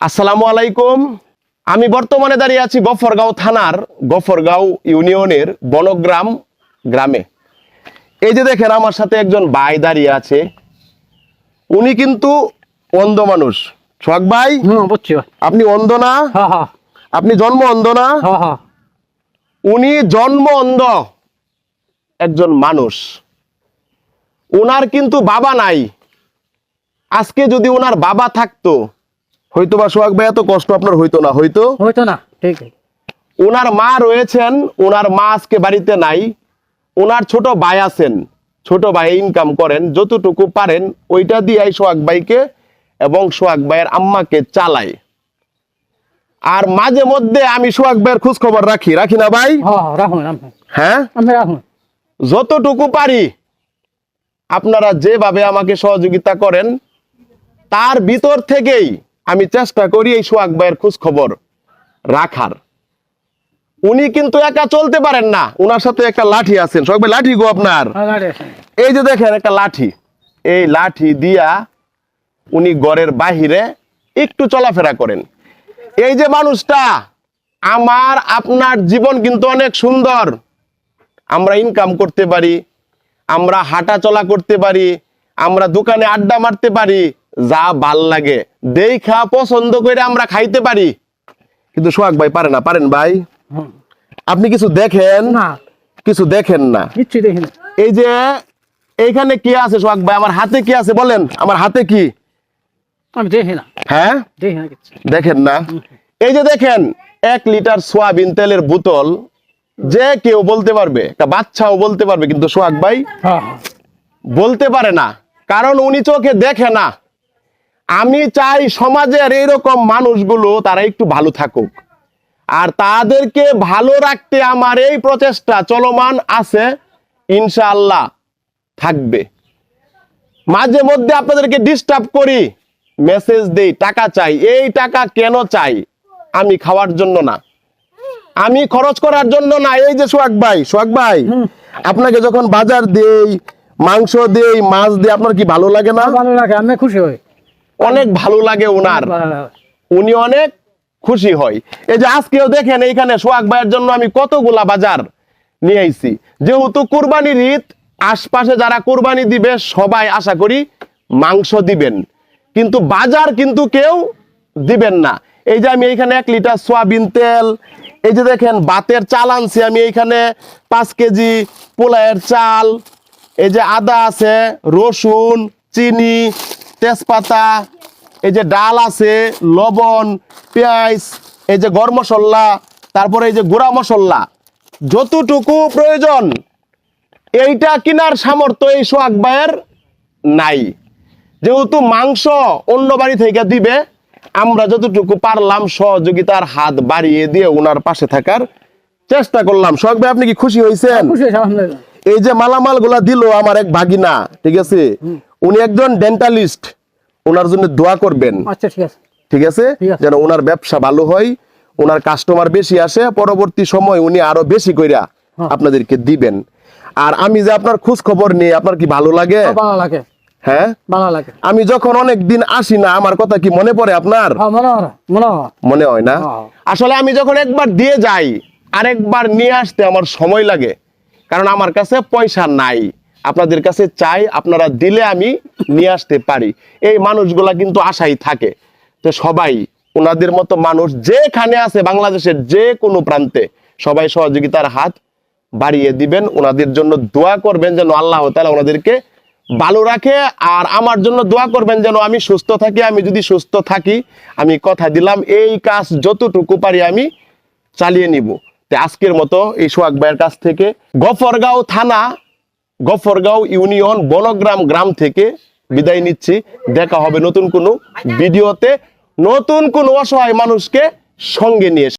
আসসালামু আলাইকুম। আমি বর্তমানে দাঁড়িয়ে আছি গফরগাঁও থানার গফরগাঁও ইউনিয়নের বনগ্রাম গ্রামে। এই যে দেখেন আমার সাথে একজন ভাই দাঁড়িয়ে আছে। উনি কিন্তু অন্ধ মানুষ। সোহাগ ভাই আপনি অন্ধ না? আপনি জন্ম অন্ধ না? উনি জন্ম অন্ধ একজন মানুষ। উনার কিন্তু বাবা নাই। আজকে যদি ওনার বাবা থাকতো হয়তো বা সোহাগ ভাই এত কষ্ট আপনার হইতো না হয়তো হয়তো না ঠিক। ওনার মা রয়েছেন ওনার মা আজকে বাড়িতে নাই। ওনার ছোট ভাই আছেন ছোট ভাই ইনকাম করেন যতটুকু পারেন ওইটা দিয়ে সোহাগ ভাইকে এবং সোহাগ ভাইয়ের আম্মাকে চালায়। আর মাঝে মধ্যে আমি সোহাগ ভাইয়ের খোঁজ খবর রাখি রাখি না ভাই? হ্যাঁ হ্যাঁ হ্যাঁ? যতটুকু পারি আপনারা যেভাবে আমাকে সহযোগিতা করেন তার ভিতর থেকেই আমি চেষ্টা করি এই সোহাগ ভাইয়ের খোঁজ খবর রাখার। উনি কিন্তু একা চলতে পারেন না। ওনার সাথে একটা লাঠি আছেন। সোহাগ ভাই লাঠি গো আপনার। হ্যাঁ এই যে দেখেন একটা লাঠি। এই লাঠি দিয়া উনি ঘরের বাহিরে একটু চলাফেরা করেন। এই যে মানুষটা আমার আপনার জীবন কিন্তু অনেক সুন্দর। আমরা ইনকাম করতে পারি আমরা হাঁটা চলা করতে পারি আমরা দোকানে আড্ডা মারতে পারি যা ভালো লাগে। দেখা পছন্দ করে আমরা খাইতে পারি। কিন্তু সোহাগ ভাই পারে না পারেন ভাই? আপনি কিছু দেখেন? কিছু দেখেন না। কিচ্ছু দেখি না। এই যে এইখানে কি আছে সোহাগ ভাই? আমার হাতে কি আছে বলেন? আমার হাতে কি? আমি দেখি না। হ্যাঁ? দেখি না কিচ্ছু দেখেন না। এই যে দেখেন এক লিটার সোয়াবিন তেলের বোতল যে কেউ বলতে পারবে একটা বাচ্চাও বলতে পারবে কিন্তু সোহাগ ভাই হ্যাঁ হ্যাঁ। বলতে পারে না। কারণ উনি চোখে দেখে না। আমি চাই সমাজের এইরকম মানুষগুলো তারা একটু ভালো থাকুক। আর তাদেরকে ভালো রাখতে আমার এই প্রচেষ্টা চলমান আছে ইনশাআল্লাহ থাকবে। মাঝে মধ্যে আপনাদেরকে ডিস্টার্ব করি মেসেজ দেই টাকা চাই। এই টাকা কেন চাই? আমি খাওয়ার জন্য না। আমি খরচ করার জন্য না। এই যে সোহাগ ভাই সোহাগ ভাই আপনাকে যখন বাজার দেই মাংস দেই মাছ দেই আপনার কি ভালো লাগে না? ভালো লাগে আমি খুশি হই। অনেক ভালো লাগে ওনার উনি অনেক খুশি হয়। এই যে আজকেও দেখেন এইখানে সোহাগ ভাইয়ের জন্য আমি কতগুলা বাজার নিয়ে আইছি। যেহেতু কুরবানির ঈদ আশপাশে যারা কুরবানি দিবে সবাই আশা করি মাংস দিবেন। কিন্তু বাজার কিন্তু কেউ দিবেন না। এই যে আমি এইখানে এক লিটার সোয়াবিন তেল এই যে দেখেন বাতের চাল আনছি আমি এইখানে পাঁচ কেজি পোলায়ের চাল এই যে আদা আছে রসুন চিনি তেজপাতা এই যে ডাল আছে লবণ পেঁয়াজ এই যে গরম মশলা তারপরে এই যে গুঁড়া মশলা যতটুকু প্রয়োজন এইটা কেনার সামর্থ্য এই সোহাগ ভাইয়ের নাই। যেহেতু মাংস অন্য বাড়ি থেকে দিবে আমরা যতটুকু পারলাম সহযোগিতার হাত বাড়িয়ে দিয়ে ওনার পাশে থাকার চেষ্টা করলাম। সোহাগ ভাই আপনি কি খুশি হয়েছেন এই যে মালামালগুলা দিল আমার এক ভাগিনা ঠিক আছে? উনি একজন ডেন্টালিস্ট ওনার জন্য দোয়া করবেন। আচ্ছা ঠিক আছে। ঠিক আছে? যেন ওনার ব্যবসা ভালো হয় ওনার কাস্টমার বেশি আসে পরবর্তী সময় উনি আরও বেশি কইরা হ্যাঁ। আপনাদেরকে দিবেন। আর আমি যে আপনার খোঁজ খবর নিয়ে আপনার কি ভালো লাগে? ভালো লাগে। হ্যাঁ? ভালো লাগে। আমি যখন অনেক দিন আসি না আমার কথা কি মনে পড়ে আপনার? হ্যাঁ মনে হয় হয়। হয় না? হ্যাঁ। আসলে আমি যখন একবার দিয়ে যাই আরেকবার নিয়ে আসতে আমার সময় লাগে। কারণ আমার কাছে পয়সা নাই। আপনাদের কাছে চাই আপনারা দিলে আমি নিয়ে আসতে পারি। এই মানুষগুলা কিন্তু আশাই থাকে তো সবাই ওনাদের মতো মানুষ যেখানে আছে বাংলাদেশের যে কোনো প্রান্তে সবাই সহযোগিতার হাত বাড়িয়ে দিবেন, ওনাদের জন্য দোয়া করবেন যেন আল্লাহ তাআলা ওনাদেরকে ভালো রাখে আর আমার জন্য দোয়া করবেন যেন আমি সুস্থ থাকি, আমি যদি সুস্থ থাকি, আমি কথা দিলাম, এই কাজ যতটুকু পারি আমি চালিয়ে নিব। আজকের মতো এই সোহাগ ভাইয়ের কাছ থেকে গফরগাঁও থানা গফরগাঁও ইউনিয়ন বনগ্রাম গ্রাম থেকে বিদায় নিচ্ছি। দেখা হবে নতুন কোনো ভিডিওতে। নতুন কোনো অসহায় মানুষকে সঙ্গে নিয়ে